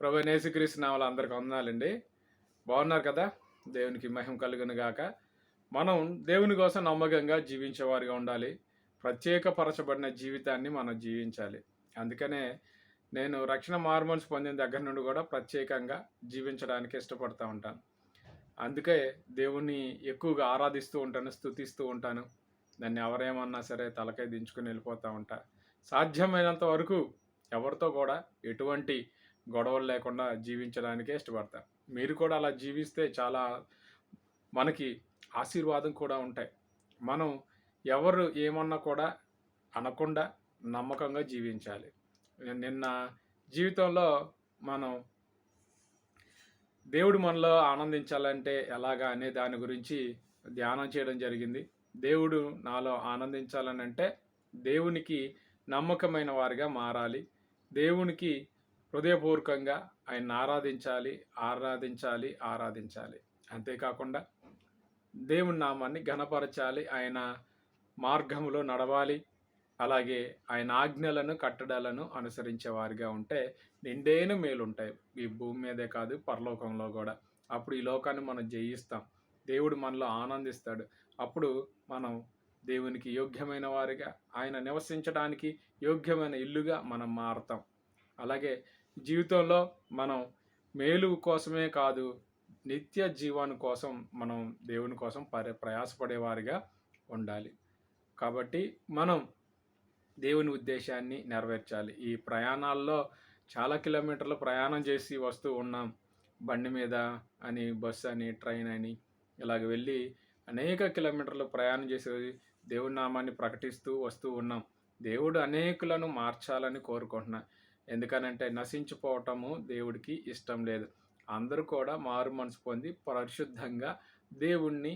ప్రభు నేసుక్రీస్తు నామలు అందరికి వందాలండి బాగున్నారు కదా? దేవునికి మహిమ కలుగును గాక. మనం దేవుని కోసం నమ్మకంగా జీవించేవారిగా ఉండాలి. ప్రత్యేకపరచబడిన జీవితాన్ని మనం జీవించాలి. అందుకనే నేను రక్షణ మార్మల్స్ పొందిన దగ్గర నుండి కూడా ప్రత్యేకంగా జీవించడానికి ఇష్టపడుతూ ఉంటాను. అందుకే దేవుణ్ణి ఎక్కువగా ఆరాధిస్తూ ఉంటాను స్తుతిస్తూ ఉంటాను. దాన్ని ఎవరేమన్నా సరే తలకై దించుకుని వెళ్ళిపోతూ ఉంటా. సాధ్యమైనంత వరకు ఎవరితో కూడా ఎటువంటి గొడవలు లేకుండా జీవించడానికే ఇష్టపడతారు. మీరు కూడా అలా జీవిస్తే చాలా మనకి ఆశీర్వాదం కూడా ఉంటాయి. మనం ఎవరు ఏమన్నా కూడా అనకుండా నమ్మకంగా జీవించాలి. నిన్న జీవితంలో మనం దేవుడు మనలో ఆనందించాలంటే ఎలాగా అనే దాని గురించి ధ్యానం చేయడం జరిగింది. దేవుడు నాలో ఆనందించాలని అంటే దేవునికి నమ్మకమైన వారిగా మారాలి. దేవునికి హృదయపూర్వకంగా ఆయన్ని ఆరాధించాలి ఆరాధించాలి ఆరాధించాలి. అంతేకాకుండా దేవుని నామాన్ని ఘనపరచాలి ఆయన మార్గంలో నడవాలి అలాగే ఆయన ఆజ్ఞలను కట్టడాలను అనుసరించే వారిగా ఉంటే నిండేను మేలుంటాయి. ఈ భూమి మీదే కాదు పరలోకంలో కూడా. అప్పుడు ఈ లోకాన్ని మనం జయిస్తాం. దేవుడు మనలో ఆనందిస్తాడు. అప్పుడు మనం దేవునికి యోగ్యమైన వారిగా ఆయన నివసించడానికి యోగ్యమైన ఇల్లుగా మనం మారుతాం. అలాగే జీవితంలో మనం మేలు కోసమే కాదు నిత్య జీవాని కోసం మనం దేవుని కోసం పరి ప్రయాసపడేవారిగా ఉండాలి. కాబట్టి మనం దేవుని ఉద్దేశాన్ని నెరవేర్చాలి. ఈ ప్రయాణాల్లో చాలా కిలోమీటర్లు ప్రయాణం చేసి వస్తూ ఉన్నాం. బండి మీద అని బస్సు అని ట్రైన్ అని ఇలాగ వెళ్ళి అనేక కిలోమీటర్లు ప్రయాణం చేసి దేవుని నామాన్ని ప్రకటిస్తూ వస్తూ ఉన్నాం. దేవుడు అనేకులను మార్చాలని కోరుకుంటున్నా. ఎందుకనంటే నశించిపోవటము దేవుడికి ఇష్టం లేదు. అందరూ కూడా మారు మనసు పొంది పరిశుద్ధంగా దేవుణ్ణి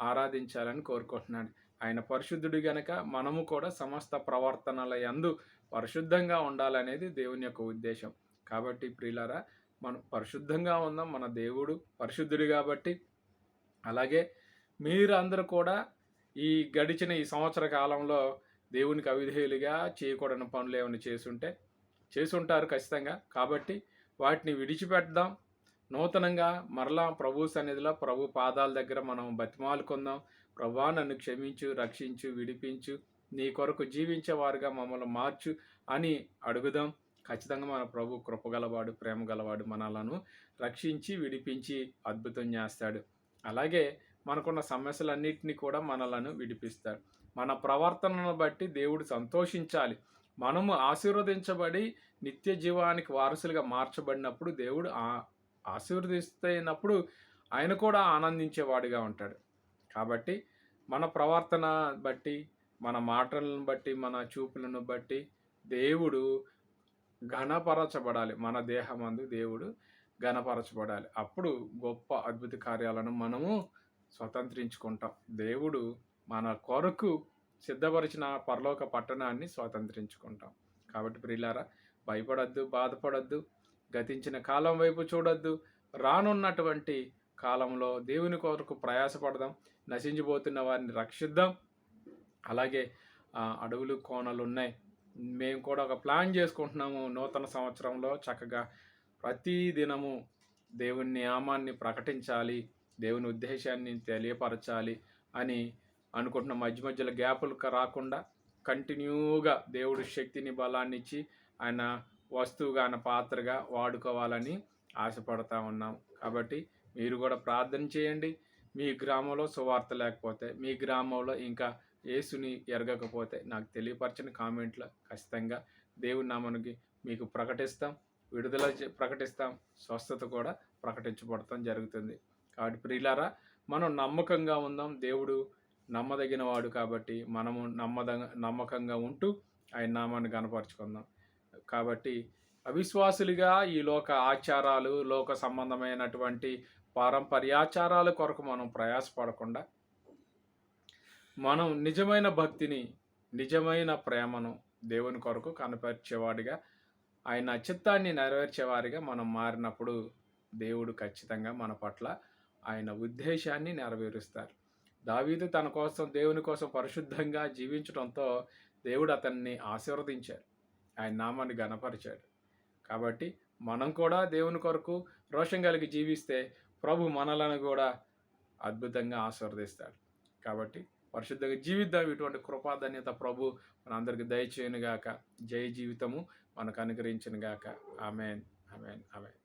ఆరాధించాలని కోరుకుంటున్నాడు. ఆయన పరిశుద్ధుడు గనక మనము కూడా సమస్త ప్రవర్తనల యందు పరిశుద్ధంగా ఉండాలనేది దేవుని యొక్క ఉద్దేశం. కాబట్టి ప్రియులారా మనం పరిశుద్ధంగా ఉందాం మన దేవుడు పరిశుద్ధుడు కాబట్టి అలాగే మీరు అందరూ కూడా ఈ గడిచిన ఈ సంవత్సర కాలంలో దేవునికి అవిధేయులుగా చేయకూడని పనులు ఏమైనా చేసుంటే చేసుంటారు ఖచ్చితంగా. కాబట్టి వాటిని విడిచిపెడదాం. నూతనంగా మరలా ప్రభు సన్నిధిలో ప్రభు పాదాల దగ్గర మనం బతిమాలుకుందాం. ప్రభా నన్ను క్షమించు రక్షించు విడిపించు. నీ కొరకు జీవించేవారుగా మమ్మల్ని మార్చు అని అడుగుదాం. ఖచ్చితంగా మన ప్రభు కృపగలవాడు ప్రేమ గలవాడు మనలను రక్షించి విడిపించి అద్భుతం చేస్తాడు. అలాగే మనకున్న సమస్యలన్నింటినీ కూడా మనలను విడిపిస్తాడు. మన ప్రవర్తనను బట్టి దేవుడు సంతోషించాలి. మనము ఆశీర్వదించబడి నిత్య జీవానికి వారసులుగా మార్చబడినప్పుడు దేవుడు ఆ ఆశీర్వదిస్తున్నప్పుడు ఆయన కూడా ఆనందించేవాడిగా ఉంటాడు. కాబట్టి మన ప్రవర్తన బట్టి మన మాటలను బట్టి మన చూపులను బట్టి దేవుడు ఘనపరచబడాలి. మన దేహమందు దేవుడు ఘనపరచబడాలి. అప్పుడు గొప్ప అద్భుత కార్యాలను మనము స్వతంత్రించుకుంటాం. దేవుడు మన కొరకు సిద్ధపరిచిన పరలోక పట్టణాన్ని స్వాతంత్రించుకుంటాం. కాబట్టి ప్రియులారా భయపడద్దు బాధపడద్దు గతించిన కాలం వైపు చూడొద్దు. రానున్నటువంటి కాలంలో దేవుని కొరకు ప్రయాసపడదాం నశించిపోతున్న వారిని రక్షిద్దాం. అలాగే అడవులు కోనలు ఉన్నాయి. మేము కూడా ఒక ప్లాన్ చేసుకుంటున్నాము నూతన సంవత్సరంలో చక్కగా ప్రతి దినము దేవుని నియామాన్ని ప్రకటించాలి దేవుని ఉద్దేశాన్ని తెలియపరచాలి అని అనుకుంటున్న మధ్య మధ్యలో గ్యాపులు రాకుండా కంటిన్యూగా దేవుడు శక్తిని బలాన్ని ఇచ్చి ఆయన వస్తువుగా ఆయన పాత్రగా వాడుకోవాలని ఆశపడతా ఉన్నాం. కాబట్టి మీరు కూడా ప్రార్థన చేయండి. మీ గ్రామంలో సువార్త లేకపోతే మీ గ్రామంలో ఇంకా యేసుని ఎరగకపోతే నాకు తెలియపరచని కామెంట్లో ఖచ్చితంగా దేవుని నామనికి మీకు ప్రకటిస్తాం. విడుదల చే- ప్రకటిస్తాం. స్వస్థత కూడా ప్రకటించబడతాం జరుగుతుంది. కాబట్టి ప్రియులారా మనం నమ్మకంగా ఉందాం. దేవుడు నమ్మదగిన వాడు కాబట్టి మనము నమ్మద నమ్మకంగా ఉంటూ ఆయన నామాన్ని కనపరుచుకుందాం కాబట్టి అవిశ్వాసులుగా ఈ లోక ఆచారాలు లోక సంబంధమైనటువంటి పారంపర్యాచారాల కొరకు మనం ప్రయాసపడకుండా మనం నిజమైన భక్తిని నిజమైన ప్రేమను దేవుని కొరకు కనపరిచేవాడిగా ఆయన చిత్తాన్ని నెరవేర్చేవారిగా మనం మారినప్పుడు దేవుడు ఖచ్చితంగా మన పట్ల ఆయన ఉద్దేశాన్ని నెరవేరుస్తారు. దావీదు తన కోసం దేవుని కోసం పరిశుద్ధంగా జీవించడంతో దేవుడు అతన్ని ఆశీర్వదించాడు. ఆయన నామాన్ని గణపరిచాడు కాబట్టి మనం కూడా దేవుని కొరకు రోషం కలిగి జీవిస్తే ప్రభు మనలను కూడా అద్భుతంగా ఆశీర్వదిస్తాడు. కాబట్టి పరిశుద్ధంగా జీవిద్దాం. ఇటువంటి కృపాధన్యత ప్రభు మనందరికి దయచేయను గాక జై జీవితము మనకు అనుగ్రహించిన గాక ఆమెన్. ఆమెన్. ఆమెన్.